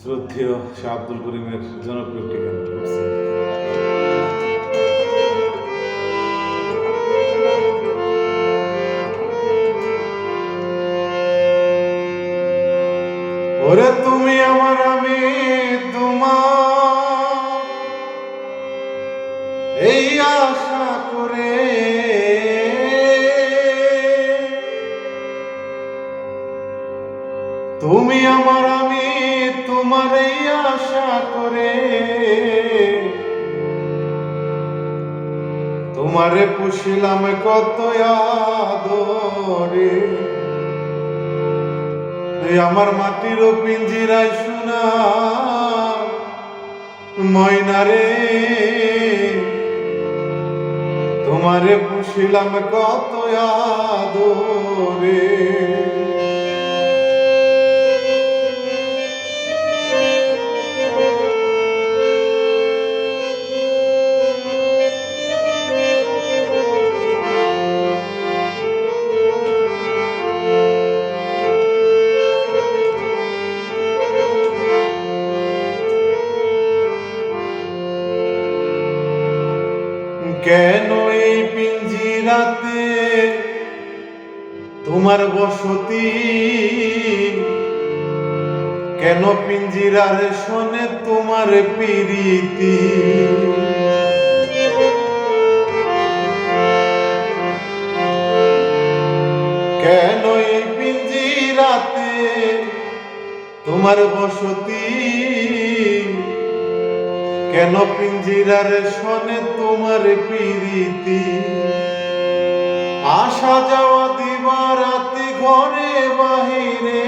শ্রদ্ধেয় শাহ আব্দুল করিমের জনপ্রিয় একটি গান ওরে তুমি আমার আমি তোমার এই আশা করে তুমি আমার আমি তোমার আশা করে। তোমারে পুষিলাম কত আদরে। আমার মাটির পিঞ্জিরায় শোনা ময়নারে তোমারে পুষিলাম কত আদরে। কেন এই পিঞ্জিরাতে তোমার বসতি? কেন পিঞ্জিরার শোনে তোমার পিরিতি? কেন এই পিঞ্জিরাতে তোমার বসতি? কেন পিঞ্জিরার শোনে তোমার পিরিতি? আসা যাওয়া দিবা রাতি ঘরে বাহিরে।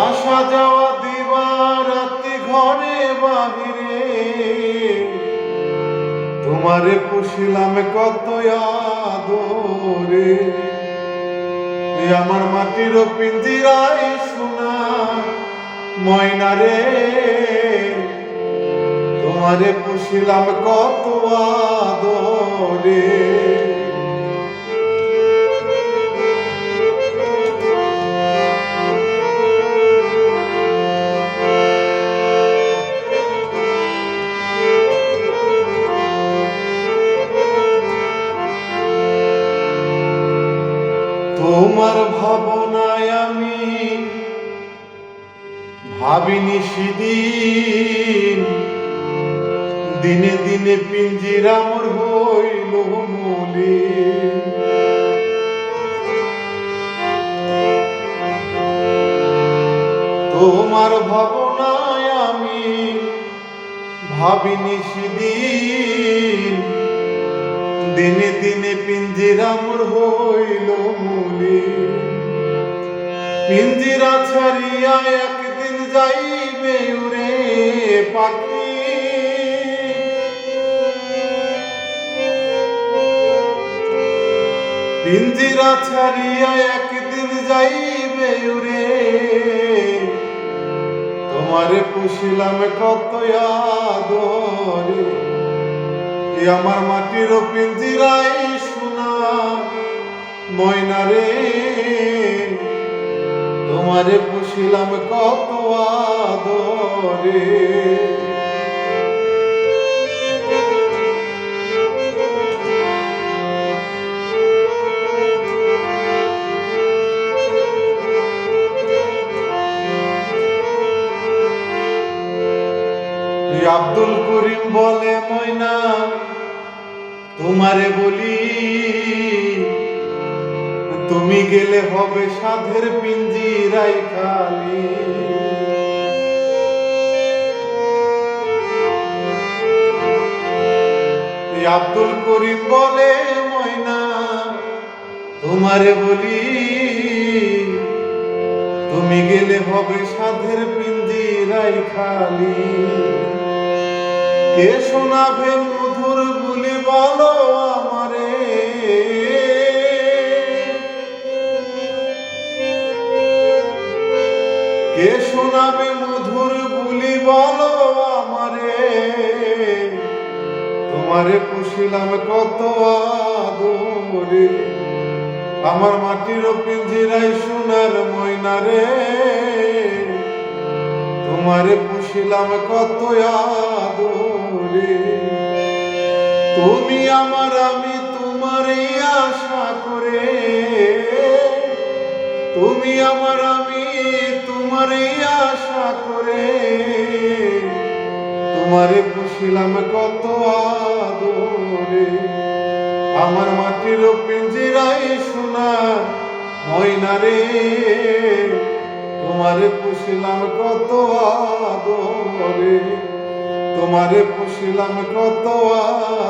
আসা যাওয়া দিবা রাতি ঘরে বাহিরে। তোমারে পুষিলাম কত আদরে। আমার মাটির পিঞ্জিরাই শোনা ময়না রে তোমারে পুষিলাম কত আদরে। তোমার ভাবনায় আমি ভাবিনি সেদিন। দিনে দিনে পিঞ্জিরা মোর হইল মলি। তোমার ভাবনায় আমি ভাবিনি সেদিন। দিনে দিনে পিঞ্জিরা মোর হইল মুলি। পিঞ্জিরা ছাড়িয়া একদিন যাইবে উড়ে পাখি। পিঞ্জিরা ছাড়িয়া একদিন যাইবে উড়ে তোমারে পুষিলাম কত আদরে। এ আমার মাটির পিঞ্জিরাই শোনা ময়না রে তোমারে পুষিলাম কত আদরে। আব্দুল করিম বলে ময়না তোমারে বলি, তুমি গেলে হবে সাধের পিঞ্জিরাই এই আব্দুল করিম বলে, ময়না, তোমারে বলি, তুমি গেলে হবে সাধের পিঞ্জিরাই খালি কে শোনাবে মধুর বলি বলো আমারে। কে শোনাবে মধুর বলি বলো আমারে। তোমারে পুষিলাম কত আদরে। আমার মাটির পিঞ্জিরাই সোনার ময়না রে। তোমারে পুষিলাম কত আদরে। তুমি আমার, আমি তোমারই আশা করে। তুমি আমার, আমি তোমারই আশা করে। তোমারে পুষিলাম কত আদরে। আমার মাটির পিঞ্জিরাই সোনা ময়না রে। তোমারে পুষিলাম কত আদরে। তোমারে পুষিলাম কত আদরে